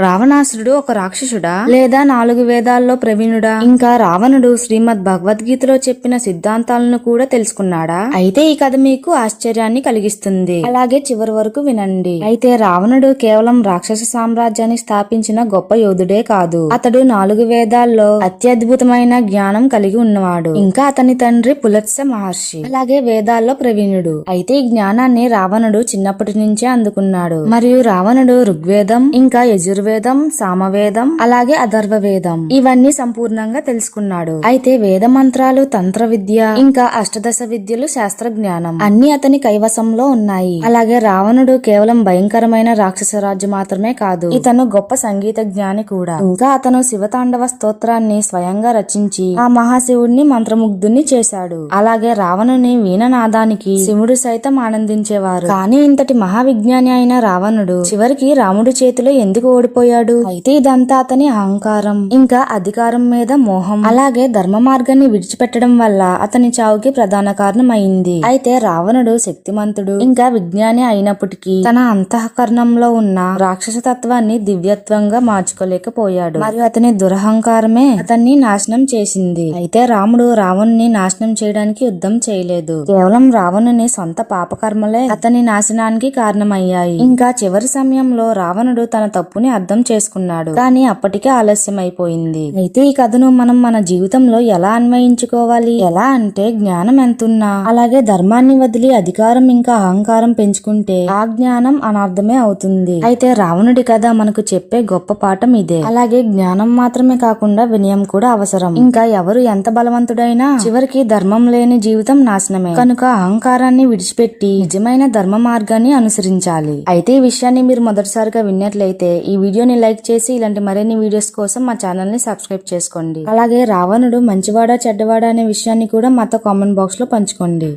రావణాసురుడు ఒక రాక్షసుడా? లేదా నాలుగు వేదాల్లో ప్రవీణుడా? ఇంకా రావణుడు శ్రీమద్ భగవద్గీతలో చెప్పిన సిద్ధాంతాలను కూడా తెలుసుకున్నాడా? అయితే ఈ కథ మీకు ఆశ్చర్యాన్ని కలిగిస్తుంది. అలాగే చివరి వరకు వినండి. అయితే రావణుడు కేవలం రాక్షస సామ్రాజ్యాన్ని స్థాపించిన గొప్ప యోధుడే కాదు. అతడు నాలుగు వేదాల్లో అత్యద్భుతమైన జ్ఞానం కలిగి ఉన్నవాడు. ఇంకా అతని తండ్రి పులత్స మహర్షి. అలాగే వేదాల్లో ప్రవీణుడు. అయితే ఈ జ్ఞానాన్ని రావణుడు చిన్నప్పటి నుంచే అందుకున్నాడు. మరియు రావణుడు ఋగ్వేదం ఇంకా యజుర్వేదం సామవేదం అలాగే అధర్వ వేదం ఇవన్నీ సంపూర్ణంగా తెలుసుకున్నాడు. అయితే వేద మంత్రాలు తంత్ర విద్య ఇంకా అష్టదశ విద్యలు శాస్త్ర జ్ఞానం అన్ని అతని కైవసంలో ఉన్నాయి. అలాగే రావణుడు కేవలం భయంకరమైన రాక్షస రాజు మాత్రమే కాదు ఇతను గొప్ప సంగీత జ్ఞాని కూడా. ఇంకా అతను శివతాండవ స్తోత్రాన్ని స్వయంగా రచించి ఆ మహాశివుడిని మంత్రముగ్ధుని చేశాడు. అలాగే రావణుని వీణనాదానికి శివుడు సైతం ఆనందించేవారు. కానీ ఇంతటి మహావిజ్ఞాని అయిన రావణుడు చివరికి రాముడి చేతిలో ఎందుకు పడిపోయాడు అయితే ఇదంతా అతని అహంకారం. ఇంకా అధికారం మీద మోహం. అలాగే ధర్మ మార్గాన్ని విడిచిపెట్టడం వల్ల అతని చావుకి ప్రధాన కారణం అయింది అయితే రావణుడు శక్తిమంతుడు. ఇంకా విజ్ఞాని అయినప్పటికీ తన అంతఃకరణంలో ఉన్న రాక్షస తత్వాన్ని దివ్యత్వంగా మార్చుకోలేకపోయాడు. మరియు అతని దురహంకారమే అతన్ని నాశనం చేసింది. అయితే రాముడు రావణుని నాశనం చేయడానికి యుద్ధం చేయలేదు. కేవలం రావణుని సొంత పాపకర్మలే అతని నాశనానికి కారణమయ్యాయి. ఇంకా చివరి సమయంలో రావణుడు తన తప్పుని అర్థం చేసుకున్నాడు. కానీ అప్పటికే ఆలస్యం అయిపోయింది అయితే ఈ కథను మనం మన జీవితంలో ఎలా అన్వయించుకోవాలి? ఎలా అంటే జ్ఞానం ఎంతున్నా? అలాగే ధర్మాన్ని వదిలి అధికారం ఇంకా అహంకారం పెంచుకుంటే ఆ జ్ఞానం అనార్థమే అవుతుంది. అయితే రావణుడి కథ మనకు చెప్పే గొప్ప పాఠం ఇదే. అలాగే జ్ఞానం మాత్రమే కాకుండా వినయం కూడా అవసరం. ఇంకా ఎవరు ఎంత బలవంతుడైనా చివరికి ధర్మం లేని జీవితం నాశనమే. కనుక అహంకారాన్ని విడిచిపెట్టి నిజమైన ధర్మ మార్గాన్ని అనుసరించాలి. అయితే ఈ విషయాన్ని మీరు మొదటిసారిగా విన్నట్లయితే ఈ వీడియోని లైక్ చేసి ఇలాంటి మరిన్ని వీడియోస్ కోసం మా ఛానల్ని సబ్స్క్రైబ్ చేసుకోండి. అలాగే రావణుడు మంచివాడా చెడ్డవాడా అనే విషయాన్ని కూడా మాతో కామెంట్ బాక్స్లో పంచుకోండి.